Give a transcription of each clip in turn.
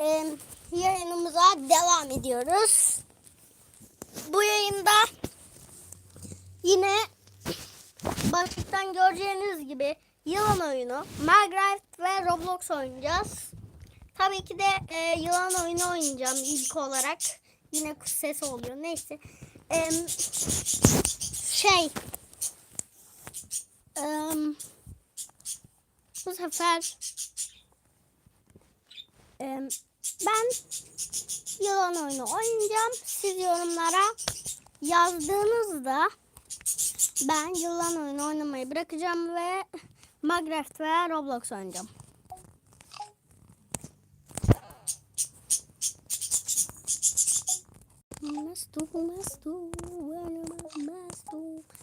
e, yayınımıza devam ediyoruz. Bu yayında yine başlıktan göreceğiniz gibi yılan oyunu, Minecraft ve Roblox oynayacağız. Tabii ki de e, yılan oyunu oynayacağım ilk olarak. Yine kuş sesi oluyor. Neyse. Em, şey. em, bu sefer em, ben yılan oyunu oynayacağım. Siz yorumlara yazdığınızda ben yılan oyunu oynamayı bırakacağım ve Minecraft ve Roblox oynayacağım. Mestu, mestu, mestu, mestu.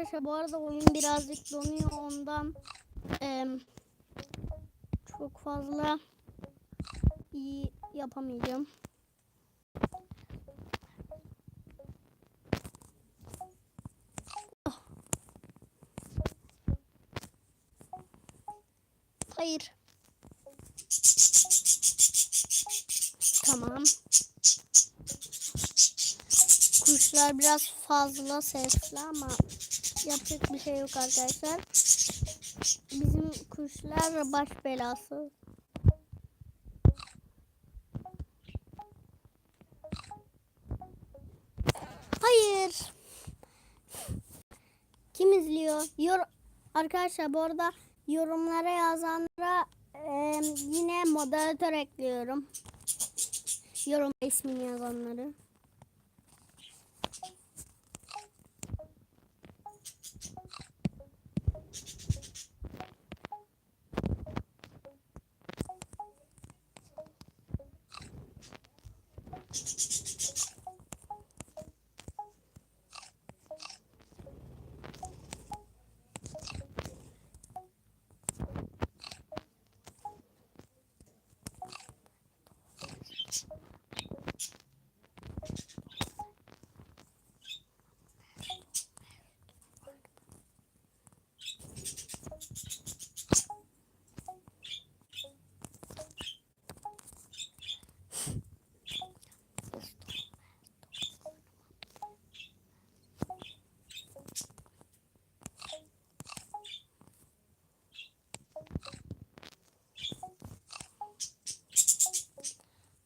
Arkadaşlar bu arada oyun birazcık donuyor ondan em, çok fazla iyi yapamayacağım. Ah. Hayır. Tamam. Kuşlar biraz fazla sesli ama yapacak bir şey yok arkadaşlar. Bizim kuşlar baş belası. Hayır. Kim izliyor? Yor arkadaşlar bu arada yorumlara yazanlara e, yine moderatör ekliyorum. Yorum ismini yazanları.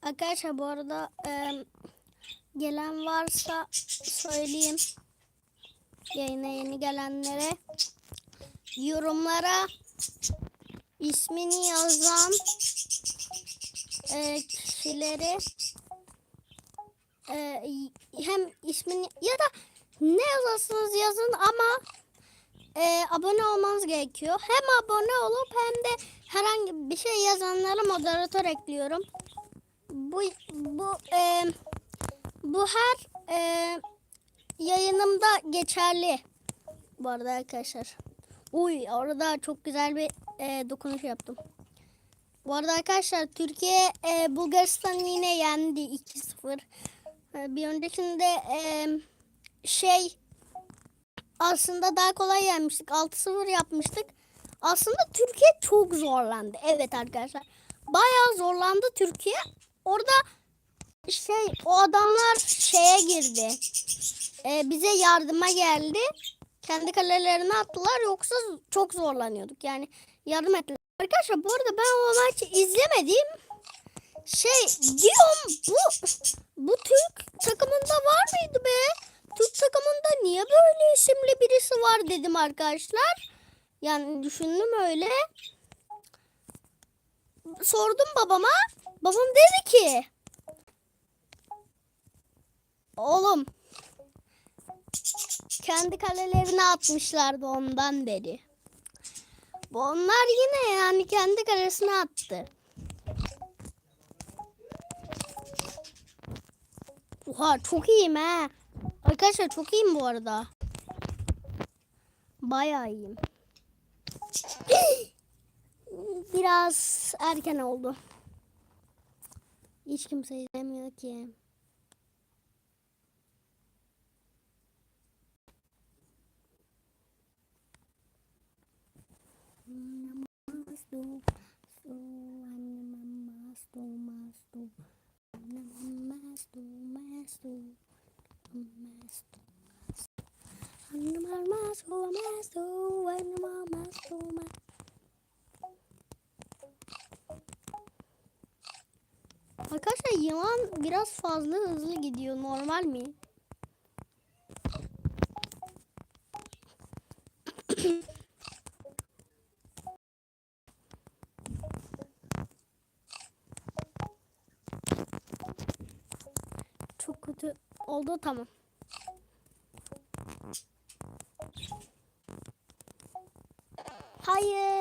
Arkadaşlar bu arada e, gelen varsa söyleyeyim. Yayına yeni gelenlere yorumlara ismini yazan e, kişileri e, hem ismini ya da ne yazarsanız yazın ama e, abone olmanız gerekiyor. Hem abone olup hem de herhangi bir şey yazanlara moderatör ekliyorum bu bu e, bu her e, yayınımda geçerli. Bu arada arkadaşlar. Uy orada çok güzel bir e, dokunuş yaptım. Bu arada arkadaşlar Türkiye e, Bulgaristan yine yendi 2-0. E, bir öncekinde e, şey aslında daha kolay yenmiştik. 6-0 yapmıştık. Aslında Türkiye çok zorlandı. Evet arkadaşlar. Bayağı zorlandı Türkiye. Orada şey o adamlar şeye girdi. Ee, bize yardıma geldi. Kendi kalelerine attılar yoksa çok zorlanıyorduk. Yani yardım ettiler. Arkadaşlar bu arada ben o maçı izlemedim. Şey diyorum bu bu Türk takımında var mıydı be? Türk takımında niye böyle isimli birisi var dedim arkadaşlar. Yani düşündüm öyle. Sordum babama. Babam dedi ki Oğlum kendi kalelerine atmışlardı ondan. Bu onlar yine yani kendi kalesine attı. Oha çok iyiyim he. Arkadaşlar çok iyiyim bu arada. Bayağı iyiyim. Biraz erken oldu. Hiç kimse izlemiyor ki. Mastu, mastu, mastu, mastu, mastu, Arkadaşlar yılan biraz fazla hızlı gidiyor. Normal mi? Çok kötü oldu tamam. Hayır.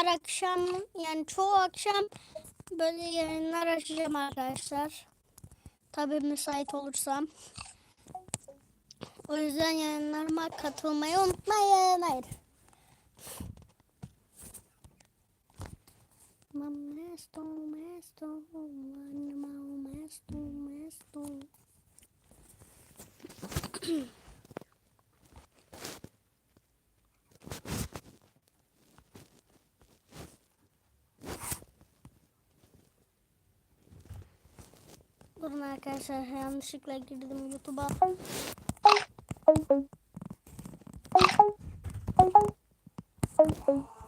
Her akşam yani çoğu akşam böyle yayınlar açacağım arkadaşlar. Tabii müsait olursam. O yüzden yayınlarıma katılmayı unutmayın. Hayır. Arkadaşlar yanlışlıkla girdim YouTube'a.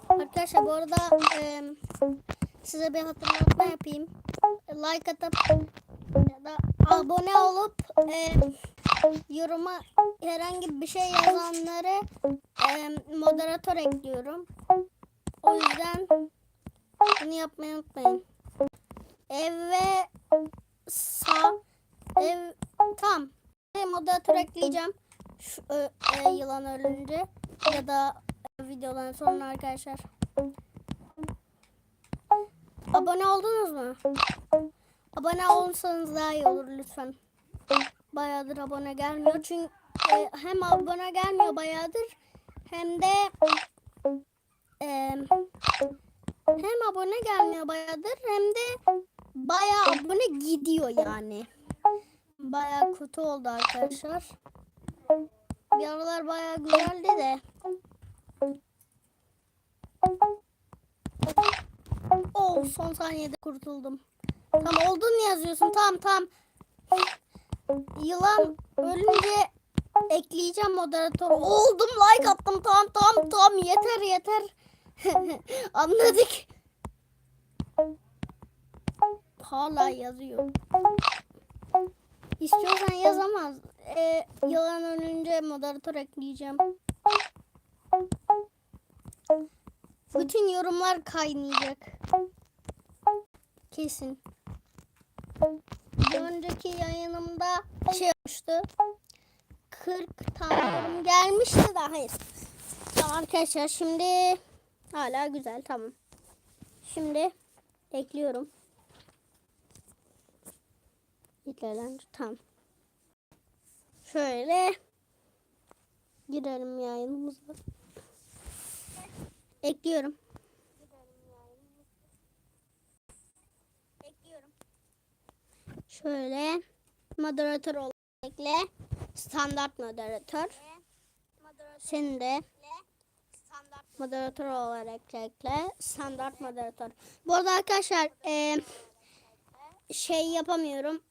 Arkadaşlar bu arada e, size bir hatırlatma yapayım. Like atıp ya da abone olup e, yoruma herhangi bir şey yazanları e, moderatör ekliyorum. O yüzden bunu yapmayı unutmayın. Eve sağ ev tam moderatör ekleyeceğim. Şu, ö, e, yılan ölünce ya da e, videodan sonra arkadaşlar. Abone oldunuz mu? Abone olursanız daha iyi olur lütfen. Bayağıdır abone gelmiyor. Çünkü e, hem abone gelmiyor bayağıdır hem de e, hem abone gelmiyor bayağıdır hem de bayağı abone gidiyor yani. Bayağı kötü oldu arkadaşlar. Bir aralar bayağı güzeldi de. Oh son saniyede kurtuldum. Tam oldun yazıyorsun. Tamam tamam. Yılan ölünce ekleyeceğim moderatör. Oldum like attım. Tamam tamam tamam yeter yeter. Anladık. Hala yazıyor. İstiyorsan yazamaz. Ee, yılan ölünce moderatör ekleyeceğim. Bütün yorumlar kaynayacak. Kesin. Bir önceki yayınımda şey olmuştu. 40 tane yorum gelmişti de hayır. Tamam arkadaşlar şimdi hala güzel tamam. Şimdi ekliyorum. Gidelim tamam. Şöyle girelim yayınımıza. Ekliyorum. Şöyle moderatör olarak ekle. Standart moderatör. Seni de moderatör olarak ekle. Standart moderatör. Bu arada arkadaşlar e, şey yapamıyorum.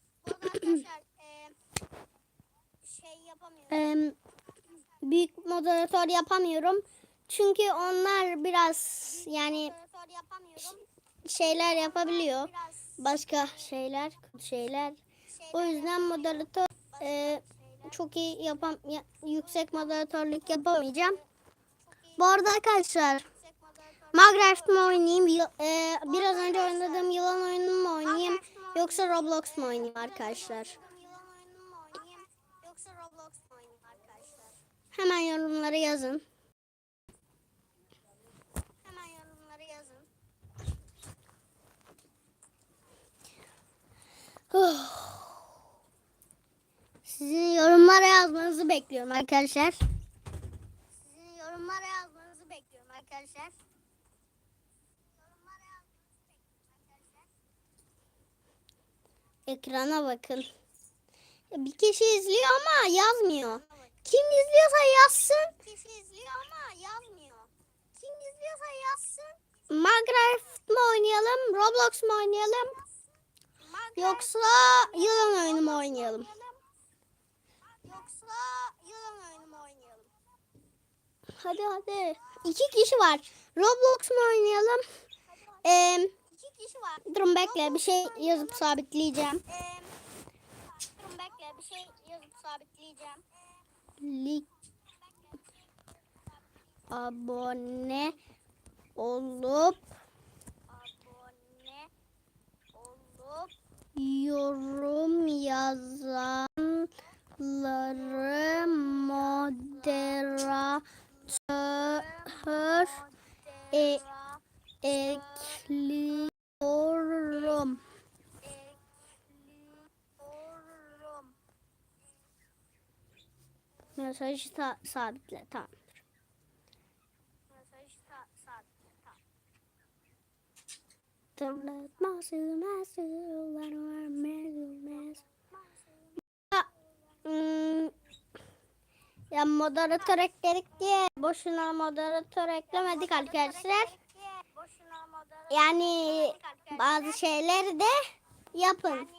Em, büyük moderatör yapamıyorum. Çünkü onlar biraz yani şeyler yapabiliyor. Başka şeyler, şeyler. O yüzden moderatör e, çok iyi yapam ya- yüksek moderatörlük yapamayacağım. Bu arada arkadaşlar Minecraft mı oynayayım? yı- e, biraz önce oynadığım yılan oyununu mu oynayayım? Yoksa Roblox mu oynayayım arkadaşlar? Hemen yorumlara yazın. Sizin yorumlara yazmanızı bekliyorum arkadaşlar. Sizin yorumlara yazmanızı bekliyorum arkadaşlar. Yorumlara yazmanızı bekliyorum arkadaşlar. Ekrana bakın. Bir kişi izliyor ama yazmıyor. Kim izliyorsa yazsın. Kişi izliyor ama yazmıyor. Kim izliyorsa yazsın. Minecraft mı oynayalım, Roblox mu oynayalım? Yoksa yılan oyunu mu oynayalım? Yoksa yılan oyunu mu oynayalım? Hadi hadi. İki kişi var. Roblox mu oynayalım? Ee, İki kişi var. Durun bekle bir şey yazıp sabitleyeceğim. Durun bekle bir şey yazıp sabitleyeceğim. Lik abone olup abone olup yorum yazanları moderatör e, ekliyorum. Ekliyorum. Mesajı ta- sabitle tamamdır. Mesajı ta- sabitle tamam. Ya, hmm, Ya moderatör ekledik diye boşuna moderatör eklemedik arkadaşlar. Yani bazı şeyleri de yapın.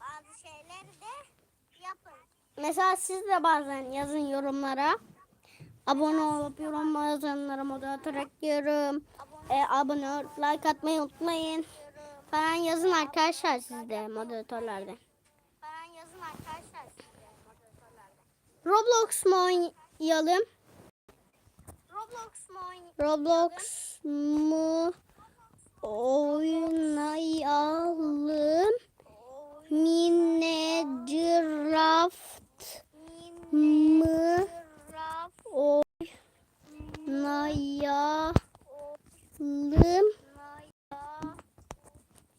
Bazı şeyleri de yapın. Mesela siz de bazen yazın yorumlara. Abone olup yorum yazanlara moderatör ekliyorum. E, abone ol, like atmayı unutmayın. Falan yazın arkadaşlar siz de moderatörlerde. Roblox mu oynayalım? Roblox mu oynayalım? Roblox mu oynayalım? Minecraft mı oynayalım?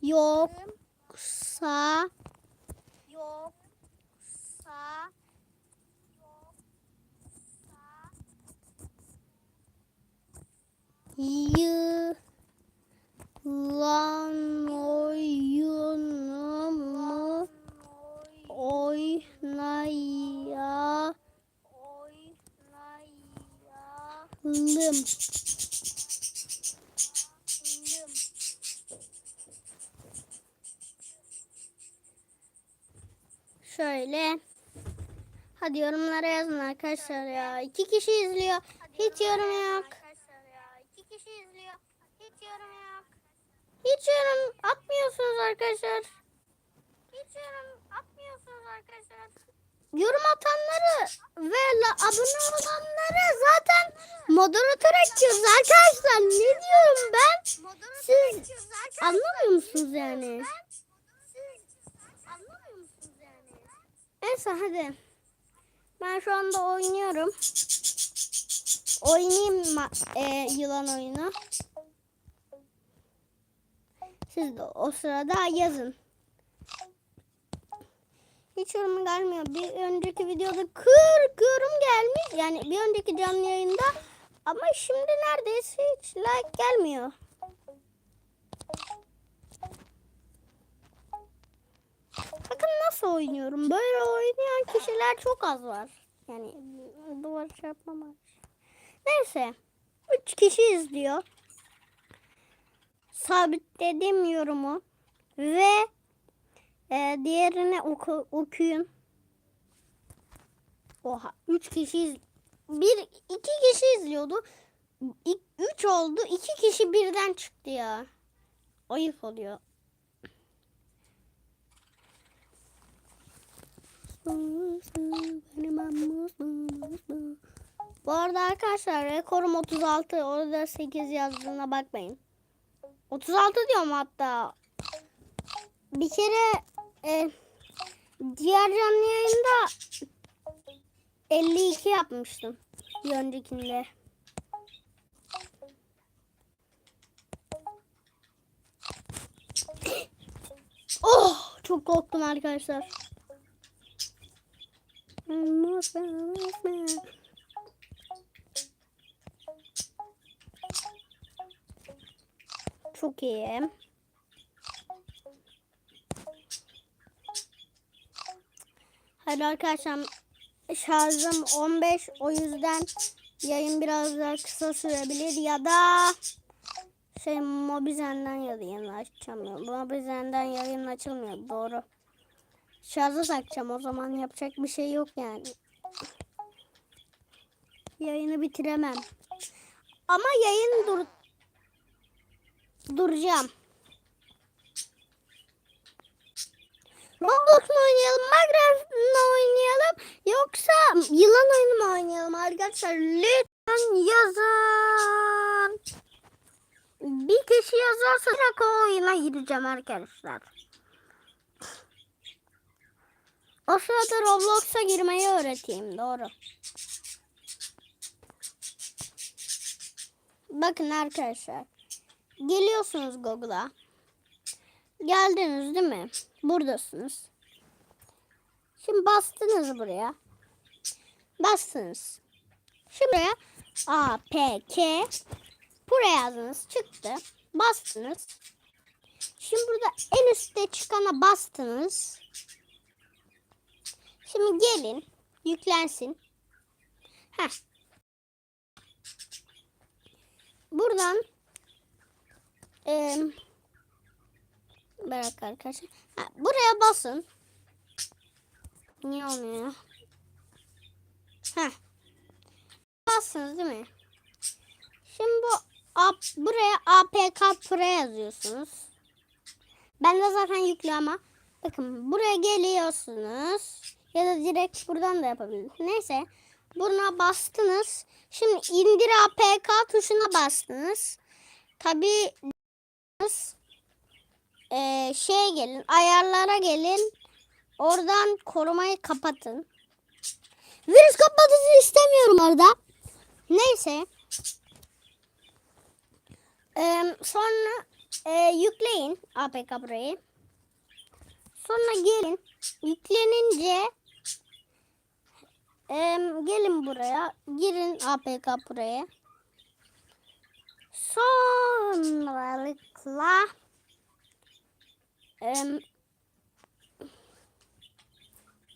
Yoksa yoksa yılan oyunu mu oynayalım? Şöyle. Hadi yorumlara yazın arkadaşlar ya. İki kişi izliyor. Hiç yorum yok. İki kişi izliyor. Hiç yorum yok. Hiç yorum atmıyorsunuz arkadaşlar. Hiç yorum arkadaşlar. Yorum atanları ve abone olanları zaten moderatör ekliyoruz arkadaşlar. Ne diyorum ben? Siz anlamıyor musunuz yani? Musunuz? Neyse hadi. Ben şu anda oynuyorum. Oynayayım e, yılan oyunu. Siz de o sırada yazın. Hiç yorum gelmiyor. Bir önceki videoda 40 yorum gelmiş. Yani bir önceki canlı yayında. Ama şimdi neredeyse hiç like gelmiyor. Bakın nasıl oynuyorum. Böyle oynayan kişiler çok az var. Yani duvar çarpmamak. Neyse. 3 kişi izliyor. Sabitledim yorumu. Ve e, diğerini oku, okuyun. Oha. 3 kişi iz- bir iki kişi izliyordu. 3 oldu. 2 kişi birden çıktı ya. Ayıp oluyor. Bu arada arkadaşlar rekorum 36. Orada 8 yazdığına bakmayın. 36 diyorum hatta. Bir kere e, diğer canlı yayında 52 yapmıştım bir öncekinde. Oh çok korktum arkadaşlar. Çok iyi. Hadi arkadaşlar şarjım 15 o yüzden yayın biraz daha kısa sürebilir ya da şey Mobizen'den yayın açamıyor. Mobizen'den yayın açılmıyor doğru. Şarja takacağım o zaman yapacak bir şey yok yani. Yayını bitiremem. Ama yayın dur duracağım. Roblox mu oynayalım, Minecraft mı oynayalım yoksa yılan oyunu mu oynayalım arkadaşlar? Lütfen yazın. Bir kişi yazarsa direkt o oyuna gireceğim arkadaşlar. O sırada Roblox'a girmeyi öğreteyim. Doğru. Bakın arkadaşlar. Geliyorsunuz Google'a. Geldiniz değil mi? Buradasınız. Şimdi bastınız buraya. Bastınız. Şimdi buraya A, P, K buraya yazdınız. Çıktı. Bastınız. Şimdi burada en üstte çıkana bastınız. Şimdi gelin. Yüklensin. Heh. Buradan eee Bırak arkadaşlar. Ha, buraya basın. Niye olmuyor? Heh. Bassınız değil mi? Şimdi bu ap, buraya APK Pro yazıyorsunuz. Ben de zaten yüklü ama. Bakın buraya geliyorsunuz. Ya da direkt buradan da yapabilirsiniz. Neyse. Buna bastınız. Şimdi indir APK tuşuna bastınız. Tabii e, şeye gelin, ayarlara gelin. Oradan korumayı kapatın. Virüs kapatısını istemiyorum orada. Neyse. E, sonra e, yükleyin APK burayı. Sonra gelin. Yüklenince e, gelin buraya. Girin APK buraya. Sonralıkla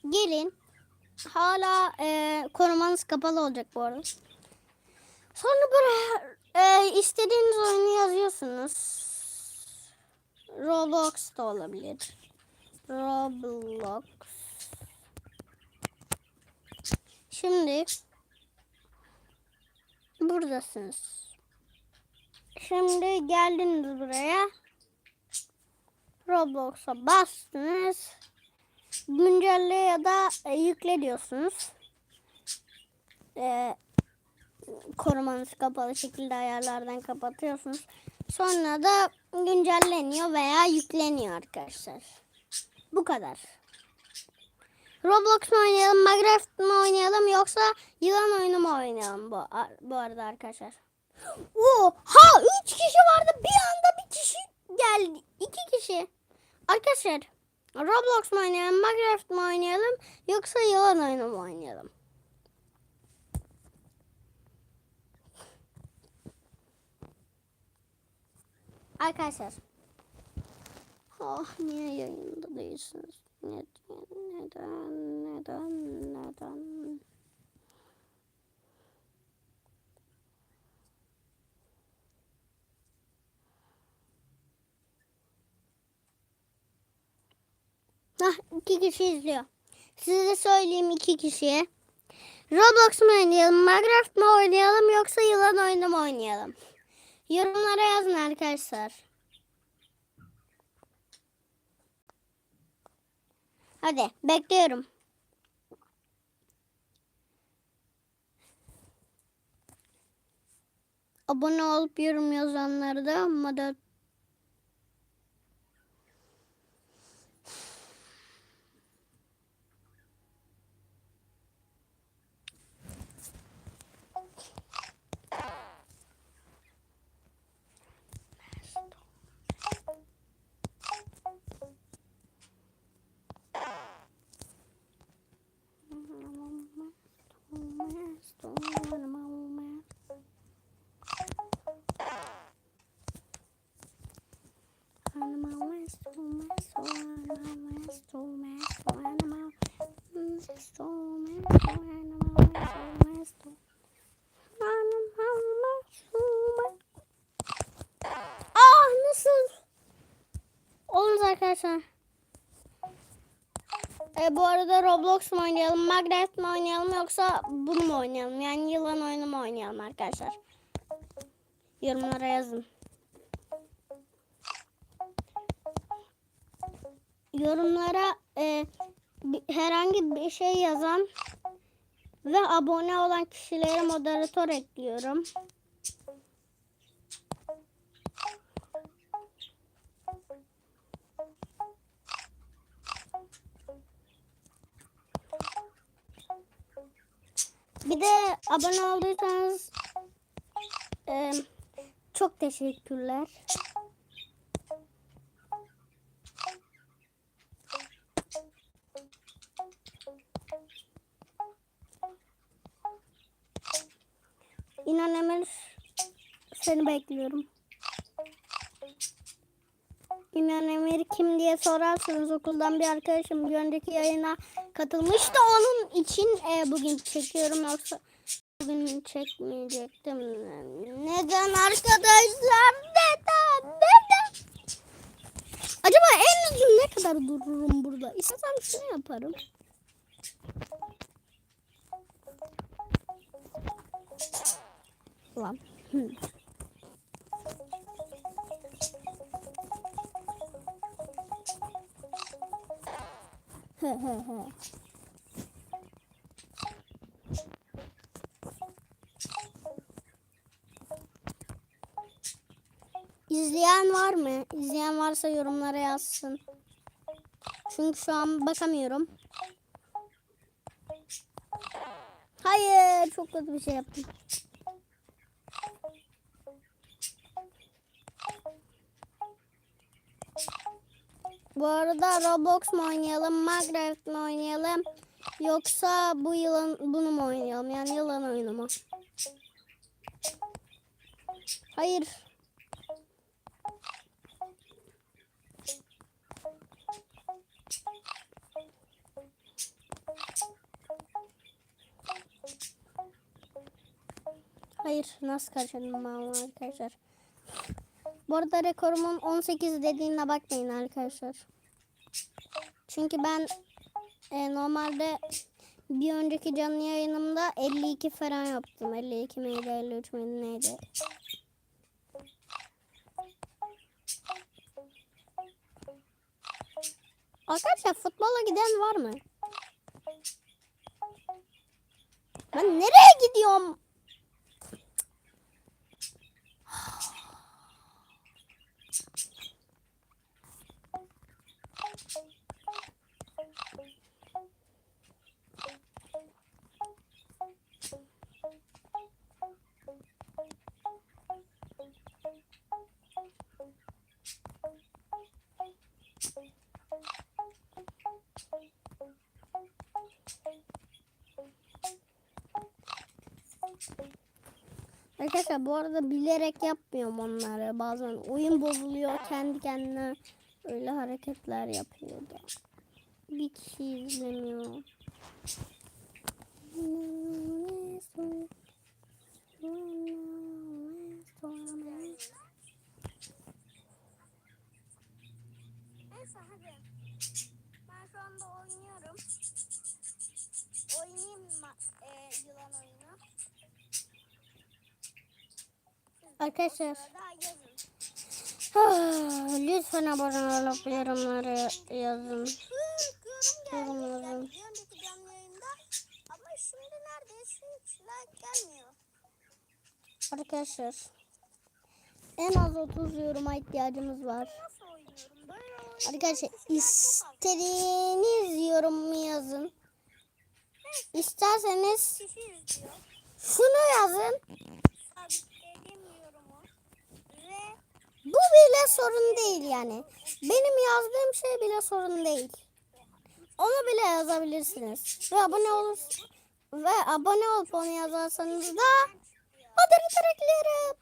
Gelin. Hala e, korumanız kapalı olacak bu arada. Sonra buraya e, istediğiniz oyunu yazıyorsunuz. Roblox da olabilir. Roblox. Şimdi buradasınız. Şimdi geldiniz buraya. Roblox'a bastınız. Güncelle ya da e, yükle diyorsunuz. E, korumanız kapalı şekilde ayarlardan kapatıyorsunuz. Sonra da güncelleniyor veya yükleniyor arkadaşlar. Bu kadar. Roblox mu oynayalım, Minecraft mı oynayalım yoksa yılan oyunu mu oynayalım bu, bu arada arkadaşlar. Oha! Üç kişi vardı bir anda bir kişi geldi. iki kişi. Arkadaşlar Roblox mu oynayalım, Minecraft mı oynayalım yoksa yılan oyunu mu oynayalım? Arkadaşlar. Oh niye yayında değilsiniz? Neden? Neden? Neden? Neden? Hah iki kişi izliyor. Size de söyleyeyim iki kişiye. Roblox mu oynayalım, Minecraft mı oynayalım yoksa yılan oyunu mu oynayalım? Yorumlara yazın arkadaşlar. Hadi bekliyorum. Abone olup yorum yazanları da moder Ah nasıl? Olmaz arkadaşlar. E, bu arada Roblox mu oynayalım, Minecraft mi oynayalım yoksa bunu mu oynayalım? Yani yılan oyunu mu oynayalım arkadaşlar? Yorumlara yazın. Yorumlara e, herhangi bir şey yazan ve abone olan kişilere moderatör ekliyorum. Bir de abone olduysanız e, çok teşekkürler. İnan Emir seni bekliyorum. İnan Emir kim diye sorarsanız okuldan bir arkadaşım bir önceki yayına katılmıştı. Onun için e, bugün çekiyorum yoksa bugün çekmeyecektim. Neden arkadaşlar? Neden? Neden? Acaba en uzun ne kadar dururum burada? İstesem şunu yaparım. Ulan. Hı. He he he. İzleyen var mı? İzleyen varsa yorumlara yazsın. Çünkü şu an bakamıyorum. Hayır, çok kötü bir şey yaptım. Bu arada Roblox mu oynayalım, Minecraft mi oynayalım yoksa bu yılan bunu mu oynayalım? Yani yılan oyunu mu? Hayır. Hayır, nasıl kaçırdım ben arkadaşlar? Bu arada rekorumun 18 dediğine bakmayın arkadaşlar. Çünkü ben e, normalde bir önceki canlı yayınımda 52 falan yaptım. 52 miydi 53 miydi neydi? Arkadaşlar futbola giden var mı? Ben nereye gidiyorum? Arkadaşlar bu arada bilerek yapmıyorum onları. Bazen oyun bozuluyor kendi kendine öyle hareketler yapıyor da. Bir kişi izlemiyor. Neyse hadi. Ben şu anda oynuyorum. Oynayayım mı e, yılan oyunu? Arkadaşlar. Ah, Lütfen abone olup yorumlara yazın. Yorum yazın. Bir önceki canlı yayında ama şimdi neredeyse hiç like gelmiyor. Arkadaşlar. En az 30 yoruma ihtiyacımız var. Arkadaşlar istediğiniz yorumu yazın. İsterseniz şunu yazın. Sabitlediğim yorumu. Ve Bu bile sorun değil yani. Benim yazdığım şey bile sorun değil. Onu bile yazabilirsiniz. Ve abone olur ve abone olup onu yazarsanız da moderatör eklerim.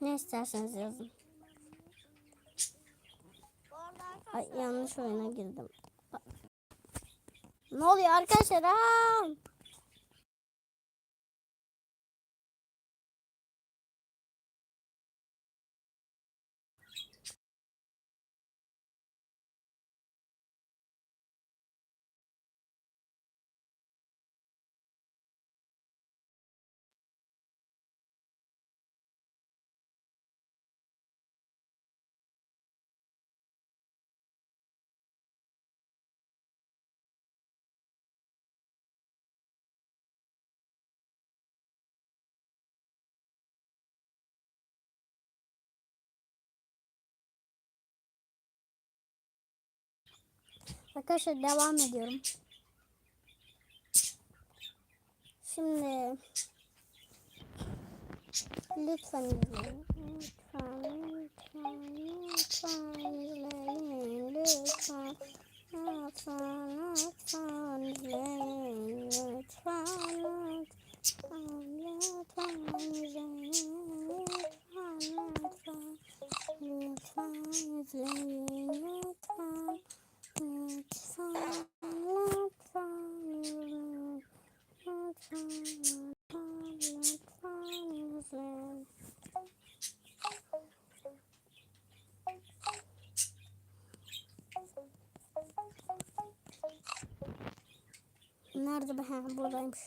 Ne isterseniz yazın. Ay yanlış oyuna girdim. Ne oluyor arkadaşlar? Aa! Arkadaşlar devam ediyorum. Şimdi lütfen. Lütfen, lütfen, lütfen izleyin. Lütfen, lütfen, lütfen izleyin. Lütfen, lütfen, lütfen izleyin. Lütfen, lütfen, lütfen izleyin. Lütfen. Nerede? Ha, buradaymış.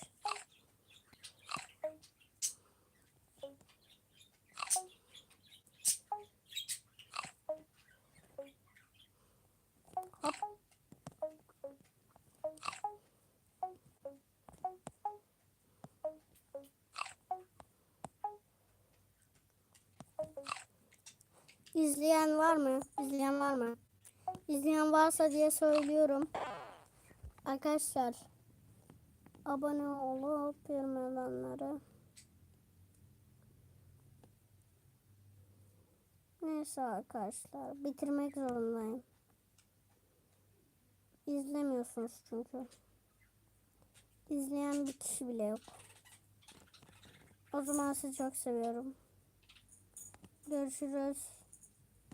Hop. İzleyen var mı? İzleyen var mı? İzleyen varsa diye söylüyorum. Arkadaşlar abone olup bilmeyenlere Neyse arkadaşlar bitirmek zorundayım. İzlemiyorsunuz çünkü. İzleyen bir kişi bile yok. O zaman sizi çok seviyorum. Görüşürüz.